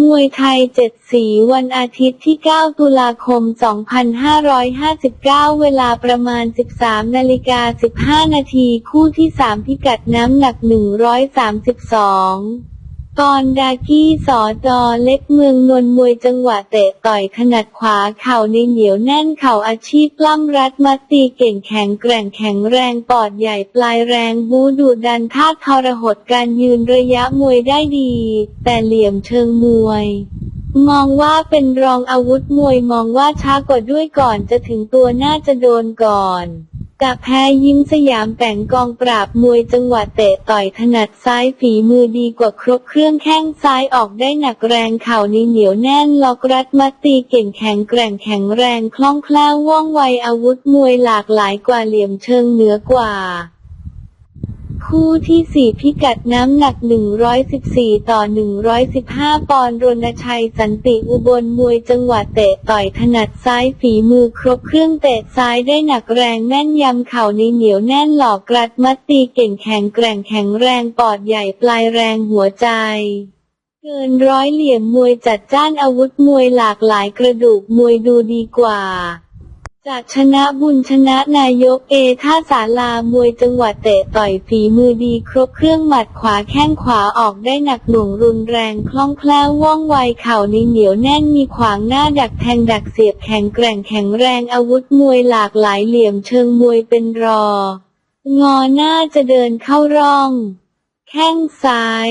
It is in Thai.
มวยไทยเจ็ดสีวันอาทิตย์ที่ 9 ตุลาคม 2559 เวลาประมาณ 13นาฬิกา15 นาที คู่ที่ 3 พิกัดน้ำหนัก 132 กอนดากี้สอจอเล็กเมืองนนมวยจังหวะเตะต่อยถนัดขวาเข่าในเหนียวแน่นเข่าอาชีพล้ำรัดมัดตีเก่งแข็งแกร่งแข็งแรงปอดใหญ่ปลายแรงบูดูดันท่าทรหดการยืนระยะมวยได้ดี แต่เหลี่ยมเชิงมวยมองว่าเป็นรองอาวุธมวยมองว่าช้ากว่าด้วยก่อนจะถึงตัวน่าจะโดนก่อน กะแพ้ยิ้มสยามแบ่งกองปราบมวยจังหวะเตะต่อยถนัดซ้ายฝีมือดีกว่าครบเครื่องแข้งซ้ายออกได้หนักแรงเข่านี้เหนียวแน่นล็อกรัดมัดตีเก่งแข็งแกร่งแข็งแรงคล่องแคล่วว่องไวอาวุธมวยหลากหลายกว่าเหลี่ยมเชิงเหนือกว่า คู่ที่ 4 พิกัดน้ำหนัก 114 ต่อ 115 ปอนด์รณชัยสันติอุบลมวยจังหวะเตะต่อยถนัดซ้ายฝีมือครบเครื่องเตะซ้ายได้หนักแรงแม่นยำเข่าในเหนียวแน่นหลอกกรัดมัดตีเก่งแข็งแกร่งแข็งแรงปอดใหญ่ปลายแรงหัวใจเกินร้อยเหลี่ยมมวยจัดจ้านอาวุธมวยหลากหลายกระดูกมวยดูดีกว่า จากชนะบุญชนะนายกเอท่าสารามวยจังหวัดเตะต่อยฝีมือดีครบเครื่องหมัดขวาแข้งขวาออกได้หนักหน่วงรุนแรงคล่องแคล่วว่องไวเข่าในเหนียวแน่นมีขวางหน้าดักแทงดักเสียบแข็งแกร่งแข็งแรงอาวุธมวยหลากหลายเหลี่ยมเชิงมวยเป็นรอ งอหน้าจะเดินเข้าร่อง แข้งซ้าย